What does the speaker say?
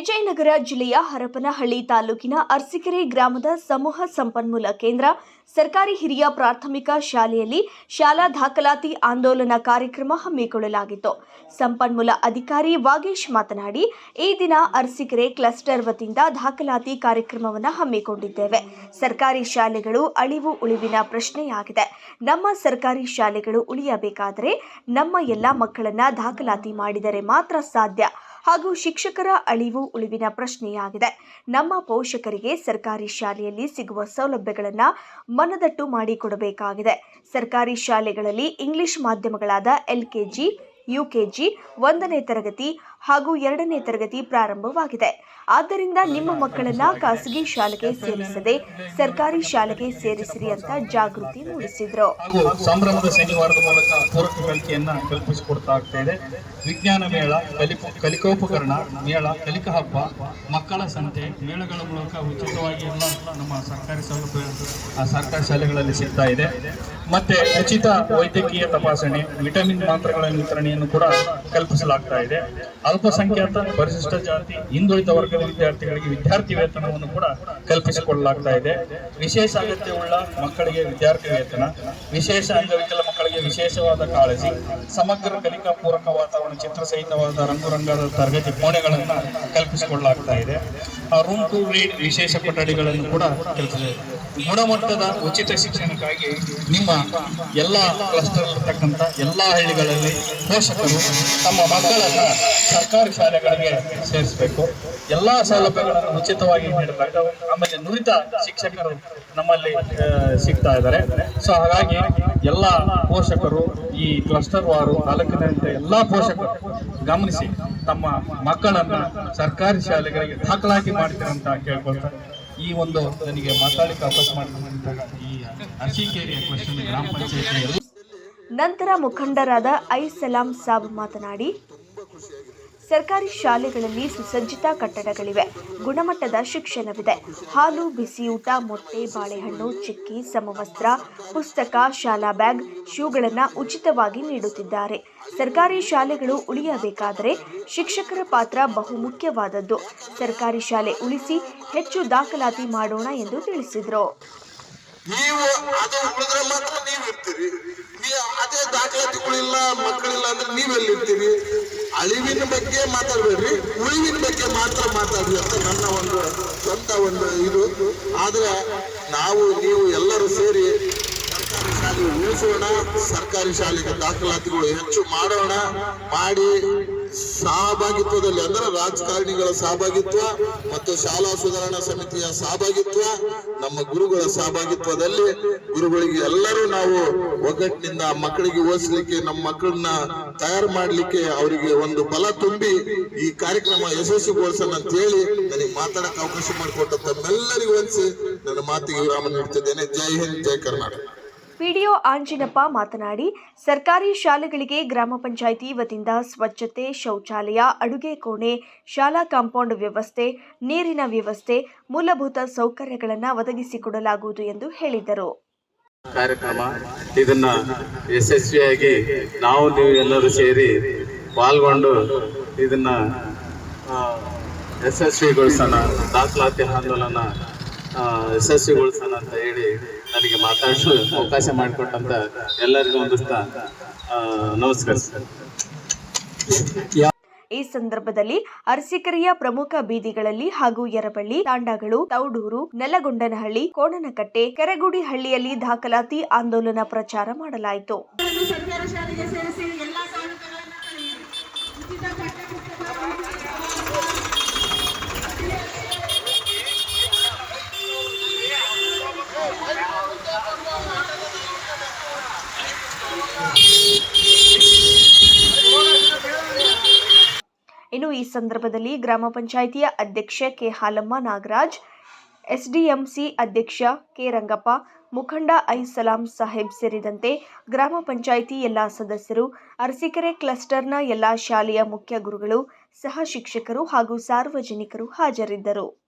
ವಿಜಯನಗರ ಜಿಲ್ಲೆಯ ಹರಪನಹಳ್ಳಿ ತಾಲೂಕಿನ ಅರಸಿಕೆರೆ ಗ್ರಾಮದ ಸಮೂಹ ಸಂಪನ್ಮೂಲ ಕೇಂದ್ರ, ಸರ್ಕಾರಿ ಹಿರಿಯ ಪ್ರಾಥಮಿಕ ಶಾಲೆಯಲ್ಲಿ ಶಾಲಾ ದಾಖಲಾತಿ ಆಂದೋಲನ ಕಾರ್ಯಕ್ರಮ ಹಮ್ಮಿಕೊಳ್ಳಲಾಗಿತ್ತು. ಸಂಪನ್ಮೂಲ ಅಧಿಕಾರಿ ವಾಗೇಶ್ ಮಾತನಾಡಿ, ಈ ದಿನ ಅರ್ಸಿಕೆರೆ ಕ್ಲಸ್ಟರ್ ವತಿಯಿಂದ ದಾಖಲಾತಿ ಕಾರ್ಯಕ್ರಮವನ್ನು ಹಮ್ಮಿಕೊಂಡಿದ್ದೇವೆ. ಸರ್ಕಾರಿ ಶಾಲೆಗಳು ಅಳಿವು ಉಳಿವಿನ ಪ್ರಶ್ನೆಯಾಗಿದೆ. ನಮ್ಮ ಸರ್ಕಾರಿ ಶಾಲೆಗಳು ಉಳಿಯಬೇಕಾದರೆ ನಮ್ಮ ಎಲ್ಲ ಮಕ್ಕಳನ್ನ ದಾಖಲಾತಿ ಮಾಡಿದರೆ ಮಾತ್ರ ಸಾಧ್ಯ. ಹಾಗೂ ಶಿಕ್ಷಕರ ಅಳಿವು ಉಳಿವಿನ ಪ್ರಶ್ನೆಯಾಗಿದೆ. ನಮ್ಮ ಪೋಷಕರಿಗೆ ಸರ್ಕಾರಿ ಶಾಲೆಯಲ್ಲಿ ಸಿಗುವ ಸೌಲಭ್ಯಗಳನ್ನು ಮನದಟ್ಟು ಮಾಡಿಕೊಡಬೇಕಾಗಿದೆ. ಸರ್ಕಾರಿ ಶಾಲೆಗಳಲ್ಲಿ ಇಂಗ್ಲಿಷ್ ಮಾಧ್ಯಮಗಳಾದ ಎಲ್ಕೆಜಿ ಯುಕೆಜಿ ಒಂದನೇ ತರಗತಿ ಹಾಗೂ ಎರಡನೇ ತರಗತಿ ಪ್ರಾರಂಭವಾಗಿದೆ. ಆದ್ದರಿಂದ ನಿಮ್ಮ ಮಕ್ಕಳನ್ನ ಖಾಸಗಿ ಶಾಲೆಗೆ ಸೇರಿಸದೆ ಸರ್ಕಾರಿ ಶಾಲೆಗೆ ಸೇರಿಸಿರಿ ಅಂತ ಜಾಗೃತಿ ಮೂಡಿಸಿದ್ರು. ಸಂಭ್ರಮದ ಶನಿವಾರದ ಮೂಲಕ ಪೂರಕ ಕಲಿಕೆಯನ್ನ ಕಲ್ಪಿಸಿಕೊಡ್ತಾ ಆಗ್ತಾ ಇದೆ. ವಿಜ್ಞಾನ ಮೇಳ ಕಲಿಕೋಪಕರಣ ಮೇಳ, ಕಲಿಕಾ ಹಬ್ಬ, ಮಕ್ಕಳ ಸಂತೆ ಮೇಳಗಳ ಮೂಲಕ ಉಚಿತವಾಗಿ ಎಲ್ಲ ನಮ್ಮ ಸರ್ಕಾರಿ ಸೌಲಭ್ಯ ಸರ್ಕಾರಿ ಶಾಲೆಗಳಲ್ಲಿ ಸಿಗ್ತಾ ಇದೆ. ಮತ್ತೆ ಉಚಿತ ವೈದ್ಯಕೀಯ ತಪಾಸಣೆ, ವಿಟಮಿನ್ ಮಾತ್ರೆಗಳ ವಿತರಣೆಯನ್ನು ಕೂಡ ಕಲ್ಪಿಸಲಾಗ್ತಾ ಇದೆ ಅಲ್ಪಸಂಖ್ಯಾತ, ಪರಿಶಿಷ್ಟ ಜಾತಿ, ಹಿಂದುಳಿದ ವರ್ಗದ ವಿದ್ಯಾರ್ಥಿಗಳಿಗೆ ವಿದ್ಯಾರ್ಥಿ ವೇತನವನ್ನು ಕೂಡ ಕಲ್ಪಿಸಿಕೊಳ್ಳಲಾಗ್ತಾ ಇದೆ ವಿಶೇಷ ಅಗತ್ಯವುಳ್ಳ ಮಕ್ಕಳಿಗೆ ವಿದ್ಯಾರ್ಥಿ ವೇತನ, ವಿಶೇಷ ಅಂಗವಿಕಲ ಮಕ್ಕಳಿಗೆ ವಿಶೇಷವಾದ ಕಾಳಜಿ, ಸಮಗ್ರ ಕಲಿಕಾ ಪೂರಕ ವಾತಾವರಣ, ಚಿತ್ರಸಹಿತವಾದ ರಂಗುರಂಗದ ತರಗತಿ ಕೋಣೆಗಳನ್ನು ಕಲ್ಪಿಸಿಕೊಳ್ಳಲಾಗ್ತಾ ಇದೆ ರೂಮ್ ಟು ರೀಡ್ ವಿಶೇಷ ಕೊಠಡಿಗಳನ್ನು ಕೂಡ ಕಲ್ಪಿಸಿದೆ. ಗುಣಮಟ್ಟದ ಉಚಿತ ಶಿಕ್ಷಣಕ್ಕಾಗಿ ನಿಮ್ಮ ಎಲ್ಲ ಕ್ಲಸ್ಟರ್ ಇರ್ತಕ್ಕಂಥ ಎಲ್ಲ ಹಳ್ಳಿಗಳಲ್ಲಿ ಪೋಷಕರು ತಮ್ಮ ಮಕ್ಕಳನ್ನು ಸರ್ಕಾರಿ ಶಾಲೆಗಳಿಗೆ ಸೇರಿಸಬೇಕು. ಎಲ್ಲ ಸೌಲಭ್ಯಗಳನ್ನು ಉಚಿತವಾಗಿ ನೀಡಬೇಕು ಆಮೇಲೆ ನುರಿತ ಶಿಕ್ಷಕರು ನಮ್ಮಲ್ಲಿ ಸಿಗ್ತಾ ಇದ್ದಾರೆ. ಸೊ ಹಾಗಾಗಿ ಎಲ್ಲ ಪೋಷಕರು ಈ ಕ್ಲಸ್ಟರ್ ವಾರು ತಾಲೂಕಿನಾದ್ಯಂತ ಎಲ್ಲ ಪೋಷಕರು ಗಮನಿಸಿ ತಮ್ಮ ಮಕ್ಕಳನ್ನು ಸರ್ಕಾರಿ ಶಾಲೆಗಳಿಗೆ ದಾಖಲಾತಿ ಮಾಡ್ತೀರಂತ ಕೇಳ್ಕೊಳ್ತಾರೆ ಈ ಒಂದು ನನಗೆ ಮಾತಾಡಲಿಕ್ಕೆ ಅವಕಾಶ ಮಾಡಿದಂತಹ ಈ ಅರಸೀಕೆರೆಯ ಕ್ವಶನ್ ಗ್ರಾಮ ಪಂಚಾಯತ್ ನಂತರ ಮುಖಂಡರಾದ ಐ ಸಲಾಂ ಸಾಬ್ ಮಾತನಾಡಿ ಸರ್ಕಾರಿ ಶಾಲೆಗಳಲ್ಲಿ ಸುಸಜ್ಜಿತ ಕಟ್ಟಡಗಳಿವೆ. ಗುಣಮಟ್ಟದ ಶಿಕ್ಷಣವಿದೆ. ಹಾಲು ಬಿಸಿಯೂಟ ಮೊಟ್ಟೆ, ಬಾಳೆಹಣ್ಣು, ಚಿಕ್ಕಿ, ಸಮವಸ್ತ್ರ, ಪುಸ್ತಕ, ಶಾಲಾ ಬ್ಯಾಗ್ ಶೂಗಳನ್ನು ಉಚಿತವಾಗಿ ನೀಡುತ್ತಿದ್ದಾರೆ. ಸರ್ಕಾರಿ ಶಾಲೆಗಳು ಉಳಿಯಬೇಕಾದರೆ ಶಿಕ್ಷಕರ ಪಾತ್ರ ಬಹುಮುಖ್ಯವಾದದ್ದು. ಸರ್ಕಾರಿ ಶಾಲೆ ಉಳಿಸಿ ಹೆಚ್ಚು ದಾಖಲಾತಿ ಮಾಡೋಣ ಎಂದು ತಿಳಿಸಿದರು. ನೀವು ಅದು ಉಳಿದ್ರೆ ಮಾತ್ರ ನೀವ್ ಇರ್ತೀರಿ. ನೀವು ಅದೇ ದಾಖಲಾತಿಗಳಿಲ್ಲ, ಮಕ್ಕಳಿಲ್ಲ ಅಂದ್ರೆ ನೀವೆಲ್ಲಿ ಇರ್ತೀರಿ ಅಳಿವಿನ ಬಗ್ಗೆ ಮಾತಾಡ್ಬೇಡ್ರಿ. ಉಳಿವಿನ ಬಗ್ಗೆ ಮಾತ್ರ ಮಾತಾಡ್ರಿ ಅಂತ ನನ್ನ ಒಂದು ಸ್ವಂತ ಒಂದು ಇದು. ಆದ್ರೆ ನಾವು, ನೀವು ಎಲ್ಲರೂ ಸೇರಿ ಸರ್ಕಾರಿ ಉಳಿಸೋಣ. ಸರ್ಕಾರಿ ಶಾಲೆಗೆ ದಾಖಲಾತಿಗಳು ಹೆಚ್ಚು ಮಾಡೋಣ. ಮಾಡಿ ಸಹಭಾಗಿತ್ವದಲ್ಲಿ ಅಂದ್ರೆ ರಾಜಕಾರಣಿಗಳ ಸಹಭಾಗಿತ್ವ ಮತ್ತು ಶಾಲಾ ಸುಧಾರಣಾ ಸಮಿತಿಯ ಸಹಭಾಗಿತ್ವ ನಮ್ಮ ಗುರುಗಳ ಸಹಭಾಗಿತ್ವದಲ್ಲಿ ಗುರುಗಳಿಗೆ ಎಲ್ಲರೂ ನಾವು ಒಗ್ಗಟ್ಟಿನಿಂದ ಮಕ್ಕಳಿಗೆ ಓದಿಸಲಿಕ್ಕೆ, ನಮ್ಮ ಮಕ್ಕಳನ್ನ ತಯಾರು ಮಾಡಲಿಕ್ಕೆ ಅವರಿಗೆ ಒಂದು ಬಲ ತುಂಬಿ ಈ ಕಾರ್ಯಕ್ರಮ ಯಶಸ್ವಿಗೊಳಿಸೋಣ ಅಂತ ಹೇಳಿ ನನಗೆ ಮಾತಾಡಕ್ಕೆ ಅವಕಾಶ ಮಾಡಿಕೊಟ್ಟ ತಮ್ಮೆಲ್ಲರಿಗೂ ವಂದಿಸಿ ನನ್ನ ಮಾತಿಗೆ ವಿರಾಮ ನೀಡ್ತಿದ್ದೇನೆ. ಜೈ ಹಿಂದ್, ಜೈ ಕರ್ನಾಟಕ. ಪಿಡಿಒ ಆಂಜಿನಪ್ಪ ಮಾತನಾಡಿ, ಸರ್ಕಾರಿ ಶಾಲೆಗಳಿಗೆ ಗ್ರಾಮ ಪಂಚಾಯಿತಿ ವತಿಯಿಂದ ಸ್ವಚ್ಛತೆ ಶೌಚಾಲಯ, ಅಡುಗೆ ಕೋಣೆ, ಶಾಲಾ ಕಾಂಪೌಂಡ್ ವ್ಯವಸ್ಥೆ, ನೀರಿನ ವ್ಯವಸ್ಥೆ, ಮೂಲಭೂತ ಸೌಕರ್ಯಗಳನ್ನು ಒದಗಿಸಿಕೊಡಲಾಗುವುದು ಎಂದು ಹೇಳಿದರು. ಕಾರ್ಯಕ್ರಮ. ಇದನ್ನ ಯಶಸ್ವಿಯಾಗಿ ನಾವು ನೀವು ಎಲ್ಲರೂ ಸೇರಿ ಪಾಲ್ಗೊಂಡು ಇದನ್ನ ಯಶಸ್ವಿಗೊಳಿಸೋಣ. ದಾಖಲಾತಿ ಆಂದೋಲನ ಯಶಸ್ವಿಗೊಳಿಸೋಣ ಅಂತ ಹೇಳಿ ನನಗೆ ಮಾತಾಡಲು ಅವಕಾಶ ಮಾಡಿಕೊಟ್ಟಂತ ಎಲ್ಲರಿಗೂ ಒಂದಿಸ್ತಾ ನಮಸ್ಕಾರ ಸರ್. ಈ ಸಂದರ್ಭದಲ್ಲಿ ಅರಸಿಕೆರೆಯ ಪ್ರಮುಖ ಬೀದಿಗಳಲ್ಲಿ ಹಾಗೂ ಯರಬಳ್ಳಿ ತಾಂಡಗಳು ತೌಡೂರು ನೆಲಗೊಂಡನಹಳ್ಳಿ ಕೋಣನಕಟ್ಟೆ ಕೆರೆಗುಡಿ ಹಳ್ಳಿಯಲ್ಲಿ ದಾಖಲಾತಿ ಆಂದೋಲನ ಪ್ರಚಾರ ಮಾಡಲಾಯಿತು ಸರ್ಕಾರ ಶಾಲೆಗೆ ಸೇರಿಸಿ ಎಲ್ಲಾ ಸೌಲಭ್ಯಗಳನ್ನು ಪಡೆಯಿರಿ ಉಚಿತ ಪಠ್ಯಪುಸ್ತಕಗಳನ್ನು ಇನ್ನು ಈ ಸಂದರ್ಭದಲ್ಲಿ ಗ್ರಾಮ ಪಂಚಾಯಿತಿಯ ಅಧ್ಯಕ್ಷೆ ಕೆ ಹಾಲಮ್ಮ ನಾಗರಾಜ್, ಎಸ್ಡಿಎಂಸಿ ಅಧ್ಯಕ್ಷ ಕೆ ರಂಗಪ್ಪ, ಮುಖಂಡ ಐ ಸಲಾಂ ಸಾಹೇಬ್ ಸೇರಿದಂತೆ ಗ್ರಾಮ ಪಂಚಾಯಿತಿ ಎಲ್ಲ ಸದಸ್ಯರು, ಅರಸೀಕೆರೆ ಕ್ಲಸ್ಟರ್ನ ಎಲ್ಲ ಶಾಲೆಯ ಮುಖ್ಯ ಗುರುಗಳು, ಸಹ ಶಿಕ್ಷಕರು ಹಾಗೂ ಸಾರ್ವಜನಿಕರು ಹಾಜರಿದ್ದರು.